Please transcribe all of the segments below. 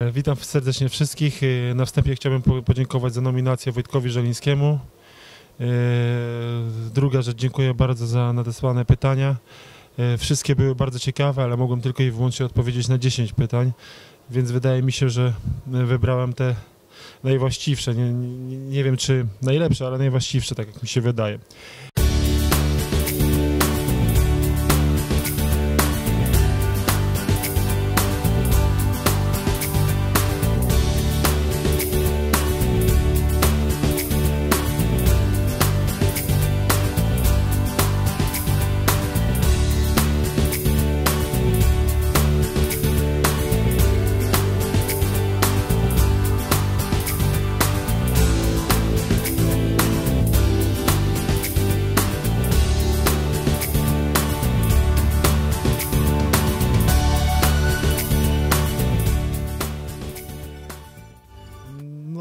Witam serdecznie wszystkich. E, Na wstępie chciałbym po- podziękować za nominację Wojtkowi Żelińskiemu. E, Druga rzecz, dziękuję bardzo za nadesłane pytania. E, Wszystkie były bardzo ciekawe, ale mogłem tylko i wyłącznie odpowiedzieć na 10 pytań, więc wydaje mi się, że wybrałem te najwłaściwsze. Nie, nie, nie wiem, czy najlepsze, ale najwłaściwsze, tak jak mi się wydaje.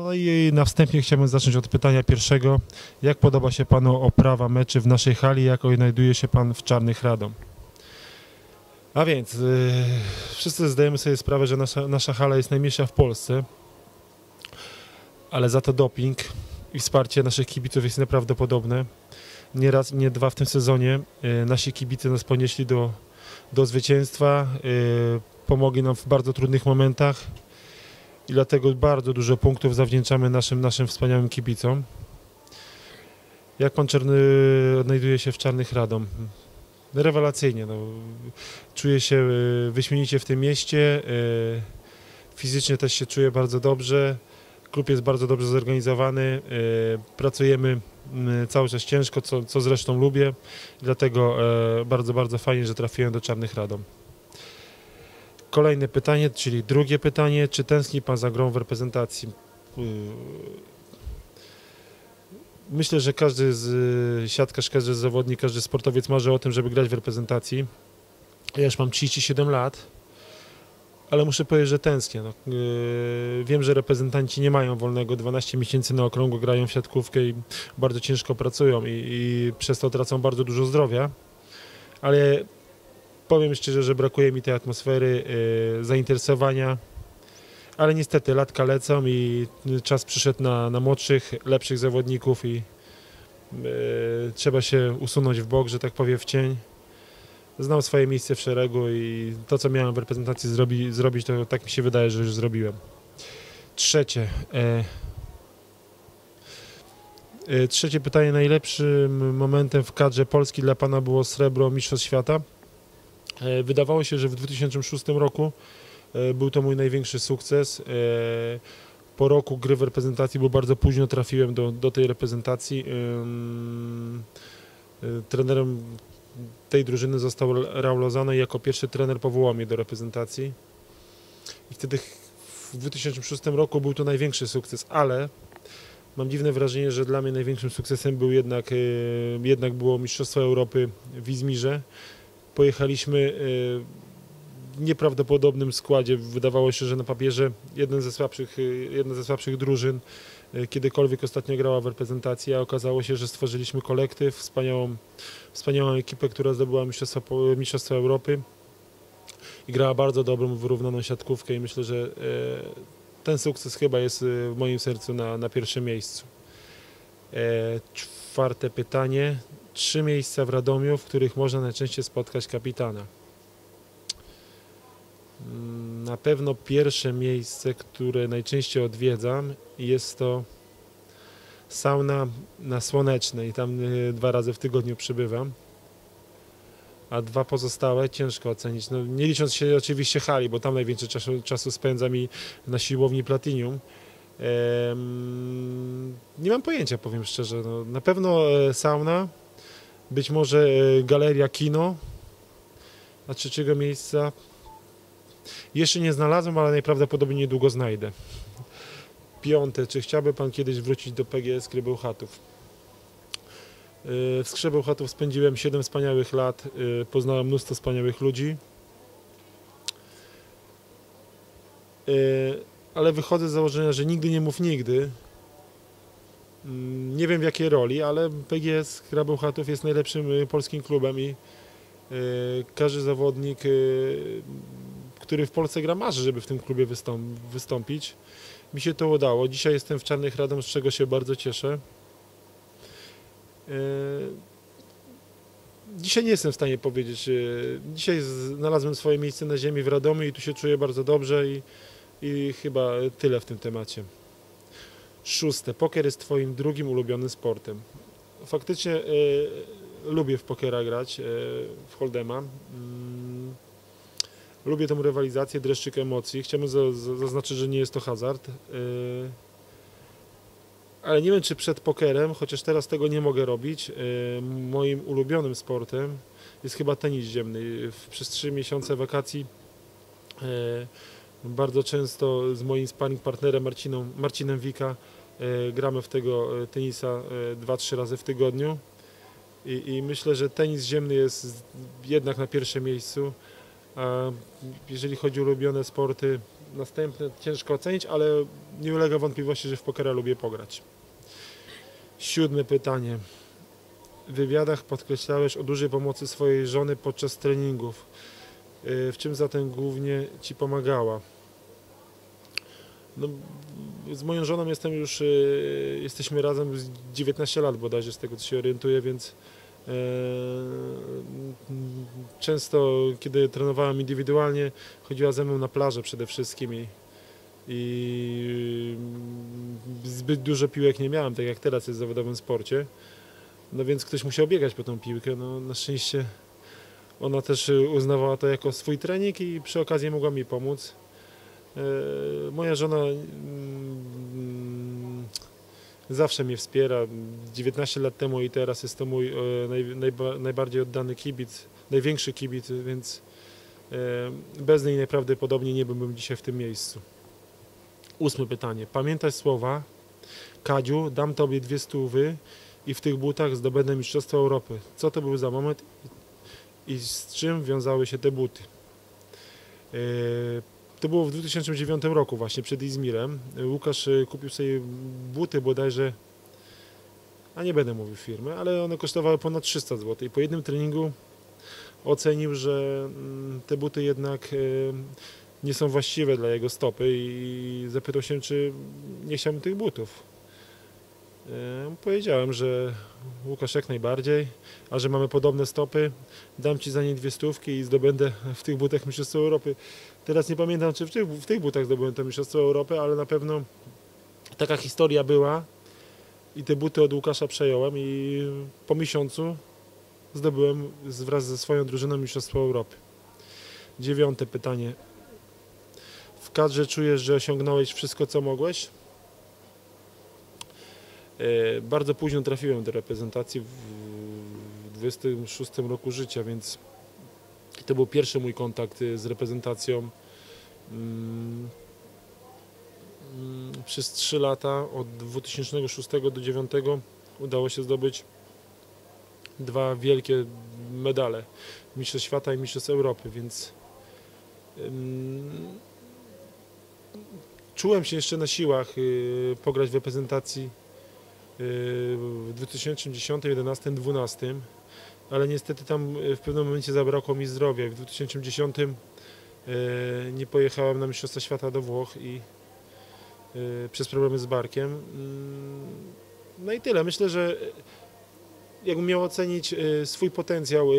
No i na wstępie chciałbym zacząć od pytania pierwszego. Jak podoba się Panu oprawa meczy w naszej hali? Jak odnajduje się Pan w Czarnych Radom? A więc, yy, wszyscy zdajemy sobie sprawę, że nasza, nasza hala jest najmniejsza w Polsce, ale za to doping i wsparcie naszych kibiców jest nieprawdopodobne. Nie raz, nie dwa w tym sezonie yy, nasi kibice nas ponieśli do, do zwycięstwa, yy, pomogli nam w bardzo trudnych momentach i dlatego bardzo dużo punktów zawdzięczamy naszym, naszym wspaniałym kibicom. Jak pan Czarny odnajduje się w Czarnych Radom? Rewelacyjnie. No. Czuję się y, wyśmienicie w tym mieście. y, Fizycznie też się czuję bardzo dobrze. Klub jest bardzo dobrze zorganizowany. y, Pracujemy y, cały czas ciężko, co, co zresztą lubię. Dlatego e, bardzo, bardzo fajnie, że trafiłem do Czarnych Radom. Kolejne pytanie, czyli drugie pytanie. Czy tęskni Pan za grą w reprezentacji? Yy, Myślę, że każdy z y, siatkarz, każdy zawodnik, każdy sportowiec marzy o tym, żeby grać w reprezentacji. Ja już mam 37 lat, ale muszę powiedzieć, że tęsknię. No, yy, wiem, że reprezentanci nie mają wolnego 12 miesięcy na okrągło, grają w siatkówkę i bardzo ciężko pracują i, i przez to tracą bardzo dużo zdrowia, ale powiem szczerze, że brakuje mi tej atmosfery, yy, zainteresowania, ale niestety latka lecą i czas przyszedł na, na młodszych, lepszych zawodników i yy, trzeba się usunąć w bok, że tak powiem, w cień. Znam swoje miejsce w szeregu i to, co miałem w reprezentacji zrobi, zrobić, to tak mi się wydaje, że już zrobiłem. Trzecie. E, e, trzecie pytanie. Najlepszym momentem w kadrze Polski dla Pana było srebro Mistrzostw Świata? E, Wydawało się, że w 2006 roku e, był to mój największy sukces. E, Po roku gry w reprezentacji, bo bardzo późno trafiłem do, do tej reprezentacji. Trenerem tej drużyny został Raul Lozano i jako pierwszy trener powołał mnie do reprezentacji. I wtedy w 2006 roku był to największy sukces, ale mam dziwne wrażenie, że dla mnie największym sukcesem był jednak, jednak było Mistrzostwo Europy w Izmirze pojechaliśmy e, w nieprawdopodobnym składzie. Wydawało się, że na papierze jeden ze słabszych, e, jedna ze słabszych drużyn e, kiedykolwiek ostatnio grała w reprezentacji, a okazało się, że stworzyliśmy kolektyw, wspaniałą, wspaniałą ekipę, która zdobyła Mistrzostwo, Europy i grała bardzo dobrą, wyrównaną siatkówkę i myślę, że ten sukces chyba jest w moim sercu na, na pierwszym miejscu. E, Czwarte pytanie trzy miejsca w Radomiu, w których można najczęściej spotkać kapitana. Mm, Na pewno pierwsze miejsce, które najczęściej odwiedzam, jest to sauna na Słonecznej. Tam y, dwa razy w tygodniu przybywam. A dwa pozostałe ciężko ocenić. No, nie licząc się oczywiście hali, bo tam najwięcej czasu, czasu spędzam i na siłowni Platinium. Em, nie mam pojęcia, powiem szczerze. No, na pewno e, sauna, być może e, galeria kino, a trzeciego miejsca jeszcze nie znalazłem, ale najprawdopodobniej niedługo znajdę. Piąte, czy chciałby Pan kiedyś wrócić do PGS Krybełchatów? E, W Skrzebełchatów spędziłem 7 wspaniałych lat, e, poznałem mnóstwo wspaniałych ludzi. Ale wychodzę z założenia, że nigdy nie mów nigdy. Mm, Nie wiem w jakiej roli, ale PGS Krabełchatów jest najlepszym y, polskim klubem i y, każdy zawodnik y, który w Polsce gra, marzy, żeby w tym klubie wystąp wystąpić. Mi się to udało. Dzisiaj jestem w Czarnych Radom, z czego się bardzo cieszę. Dzisiaj nie jestem w stanie powiedzieć. Dzisiaj znalazłem swoje miejsce na ziemi w Radomiu i tu się czuję bardzo dobrze i, i chyba tyle w tym temacie. Szóste. Poker jest Twoim drugim ulubionym sportem. Faktycznie e, lubię w pokera grać, e, w Holdema. Mm, lubię tą rywalizację, dreszczyk emocji. Chciałbym za, za, zaznaczyć, że nie jest to hazard. E, ale nie wiem, czy przed pokerem, chociaż teraz tego nie mogę robić, moim ulubionym sportem jest chyba tenis ziemny. Przez trzy miesiące wakacji bardzo często z moim sparring partnerem Marciną, Marcinem Wika e, gramy w tego e, tenisa e, dwa, trzy razy w tygodniu. I, I myślę, że tenis ziemny jest jednak na pierwszym miejscu. A jeżeli chodzi o ulubione sporty, następne ciężko ocenić, ale nie ulega wątpliwości, że w pokera lubię pograć. Siódme pytanie. W wywiadach podkreślałeś o dużej pomocy swojej żony podczas treningów. Yy, W czym zatem głównie Ci pomagała? No, z moją żoną jestem już, yy, jesteśmy razem z 19 lat bodajże, z tego co się orientuję, więc yy, często kiedy trenowałem indywidualnie, chodziła ze mną na plażę przede wszystkim i, i zbyt dużo piłek nie miałem, tak jak teraz jest w zawodowym sporcie. No więc ktoś musiał biegać po tą piłkę. No, na szczęście ona też y, uznawała to jako swój trening i przy okazji mogła mi pomóc. E, Moja żona mm, zawsze mnie wspiera. 19 lat temu i teraz jest to mój najba, najbardziej oddany kibic, największy kibic, więc bez niej najprawdopodobniej nie byłbym dzisiaj w tym miejscu. Ósme pytanie. Pamiętaj słowa Kadziu, dam tobie dwie stówy i w tych butach zdobędę Mistrzostwo Europy. Co to był za moment i z czym wiązały się te buty? E, To było w 2009 roku właśnie, przed Izmirem. Łukasz e, kupił sobie buty bodajże, a nie będę mówił firmy, ale one kosztowały ponad 300 zł i po jednym treningu ocenił, że mm, te buty jednak e, nie są właściwe dla jego stopy i zapytał się, czy nie chciałbym tych butów. Powiedziałem, że Łukasz jak najbardziej, a że mamy podobne stopy, dam Ci za nie dwie stówki i zdobędę w tych butach Mistrzostwo Europy. Teraz nie pamiętam, czy w tych, w tych butach zdobyłem to Mistrzostwo Europy, ale na pewno taka historia była i te buty od Łukasza przejąłem i po miesiącu zdobyłem wraz ze swoją drużyną Mistrzostwo Europy. Dziewiąte pytanie. W kadrze czujesz, że osiągnąłeś wszystko, co mogłeś? E, Bardzo późno trafiłem do reprezentacji w w 26 roku życia, więc to był pierwszy mój kontakt e, z reprezentacją. Mm, mm, Przez 3 lata, od 2006 do 2009 udało się zdobyć dwa wielkie medale. Mistrzostw Świata i Mistrzostw Europy, więc czułem się jeszcze na siłach y, pograć w reprezentacji w 2010, 2011, 2012, ale niestety tam y, w pewnym momencie zabrakło mi zdrowia. W 2010 y, nie pojechałem na Mistrzostwa Świata do Włoch i y, przez problemy z barkiem. Mm, No i tyle. Myślę, że jakbym miał ocenić swój potencjał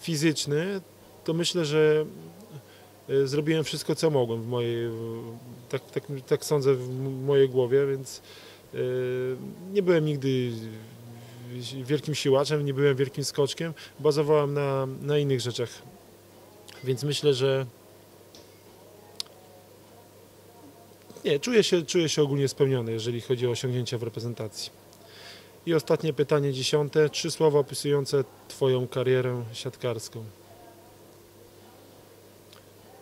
fizyczny, to myślę, że zrobiłem wszystko, co mogłem w mojej, tak, tak, tak sądzę w mojej głowie, więc nie byłem nigdy wielkim siłaczem, nie byłem wielkim skoczkiem, bazowałem na, na innych rzeczach, więc myślę, że nie, czuję się, czuję się ogólnie spełniony, jeżeli chodzi o osiągnięcia w reprezentacji. I ostatnie pytanie, dziesiąte. Trzy słowa opisujące Twoją karierę siatkarską.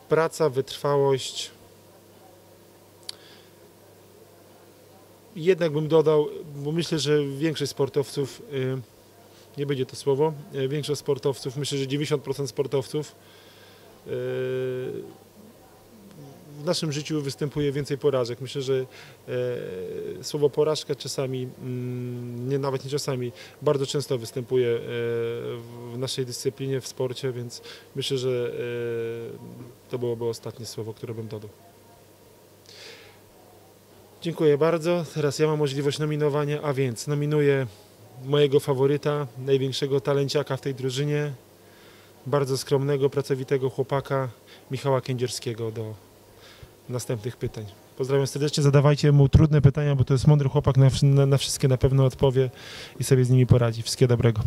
Praca, wytrwałość. Jednak bym dodał, bo myślę, że większość sportowców, y, nie będzie to słowo, y, większość sportowców, myślę, że 90% sportowców y, w naszym życiu występuje więcej porażek. Myślę, że słowo porażka czasami, mm, nie, nawet nie czasami, bardzo często występuje w naszej dyscyplinie, w sporcie, więc myślę, że to byłoby ostatnie słowo, które bym dodał. Dziękuję bardzo. Teraz ja mam możliwość nominowania, a więc nominuję mojego faworyta, największego talenciaka w tej drużynie, bardzo skromnego, pracowitego chłopaka Michała Kędzierskiego do następnych pytań. Pozdrawiam serdecznie, zadawajcie mu trudne pytania, bo to jest mądry chłopak, na, na, na wszystkie na pewno odpowie i sobie z nimi poradzi. Wszystkiego dobrego.